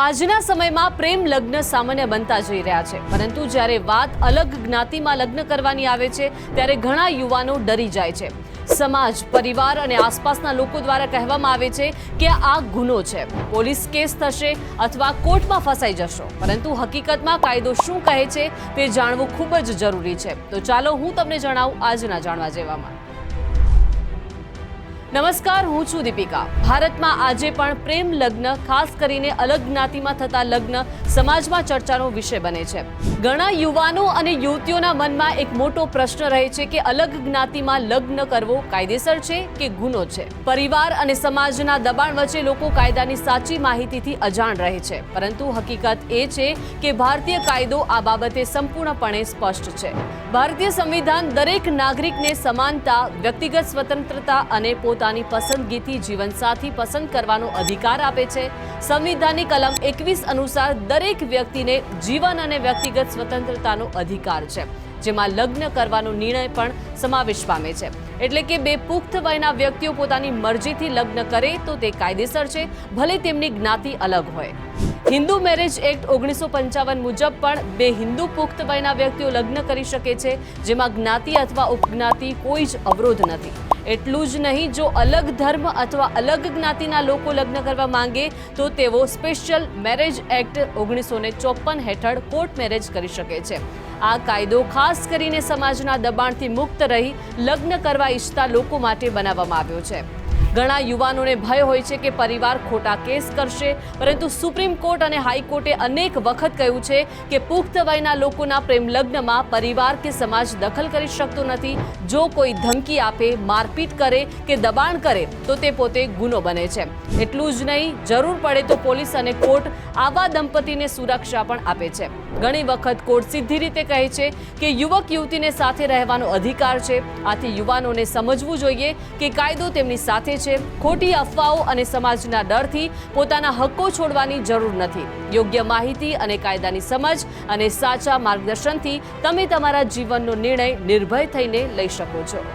આજના સમયમાં પ્રેમ લગ્ન સામાન્ય બનતા જઈ રહ્યા છે. પરંતુ જ્યારે વાત અલગ જ્ઞાતિમાં લગ્ન કરવાની આવે છે, ત્યારે ઘણા યુવાનો ડરી જાય છે. સમાજ, પરિવાર અને આસપાસના લોકો દ્વારા કહેવામાં આવે છે કે આ ગુનો છે. પોલીસ કેસ થશે અથવા કોર્ટમાં ફસાઈ જશો. પરંતુ હકીકતમાં કાયદો શું કહે છે તે જાણવું ખૂબ જ જરૂરી છે. તો ચાલો હું તમને જણાવું આજના જાણવા જેવામાં. નમસ્કાર, હું છું દીપિકા. ભારતમાં આજે પણ પ્રેમ લગ્ન, ખાસ કરીને અલગ જ્ઞાતિમાં થતા લગ્ન સમાજમાં ચર્ચાનો વિષય બને છે. ઘણા યુવાનો અને યુવતીઓના મનમાં એક મોટો પ્રશ્ન રહે છે કે અલગ જ્ઞાતિમાં લગ્ન કરવો કાયદેસર છે કે ગુનો છે? પરિવાર અને સમાજના દબાણ વચ્ચે લોકો કાયદાની સાચી માહિતીથી અજાણ રહે છે. પરંતુ હકીકત એ છે કે ભારતીય કાયદો આ બાબતે સંપૂર્ણપણે સ્પષ્ટ છે. ભારતીય સંવિધાન દરેક નાગરિકને સમાનતા, વ્યક્તિગત સ્વતંત્રતા અને પોતાની પસંદગીથી જીવનસાથી પસંદ કરવાનો અધિકાર આપે છે. સંવિધાનની કલમ એકવીસ અનુસાર દરેક વ્યક્તિને જીવન અને વ્યક્તિગત સ્વતંત્રતાનો અધિકાર છે, જેમાં લગ્ન કરવાનો નિર્ણય પણ સમાવેશ પામે છે. એટલે કે બે પુખ્ત વયના વ્યક્તિઓ પોતાની મરજીથી લગ્ન કરે તો તે કાયદેસર છે, ભલે તેમની જ્ઞાતિ અલગ હોય. હિન્દુ મેરેજ એક્ટ ઓગણીસો પંચાવન મુજબ પણ બે હિન્દુ પુખ્ત વયના વ્યક્તિઓ લગ્ન કરી શકે છે, જેમાં જ્ઞાતિ અથવા ઉપજ્ઞાતિ કોઈ જ અવરોધ નથી. એટલું જ નહીં, જો અલગ ધર્મ અથવા અલગ જ્ઞાતિના લોકો લગ્ન કરવા માંગે, તો તેઓ સ્પેશિયલ મેરેજ એક્ટ ઓગણીસો ને હેઠળ કોર્ટ મેરેજ કરી શકે છે. આ કાયદો ખાસ કરીને સમાજના દબાણથી મુક્ત રહી, લગ્ન કરવા ઈચ્છતા લોકો માટે બનાવવામાં આવ્યો છે. ઘણા યુવાનોને ભય હોય છે કે પરિવાર ખોટા કેસ કરશે, પરંતુ સુપ્રીમ કોર્ટ અને હાઈકોર્ટે અનેક વખત કહ્યું છે કે પુખ્ત વયના લોકોના પ્રેમ લગ્નમાં પરિવાર કે સમાજ દખલ કરી શકતો નથી. જો કોઈ ધમકી આપે, મારપીટ કરે કે દબાણ કરે, તો તે પોતે ગુનો બને છે. એટલું જ નહીં, જરૂર પડે તો પોલીસ અને કોર્ટ આવા દંપતીને સુરક્ષા પણ આપે છે. ઘણી વખત કોર્ટ સીધી રીતે કહે છે કે યુવક યુવતીને સાથે રહેવાનો અધિકાર છે. આથી યુવાનોને સમજવું જોઈએ કે કાયદો તેમની સાથે છે. ખોટી અફવાઓ અને સમાજના ડરથી પોતાના હક્કો છોડવાની જરૂર નથી. યોગ્ય માહિતી અને કાયદાની સમજ અને સાચા માર્ગદર્શનથી તમે તમારા જીવનનો નિર્ણય નિર્ભય થઈને લઈ શકો છો.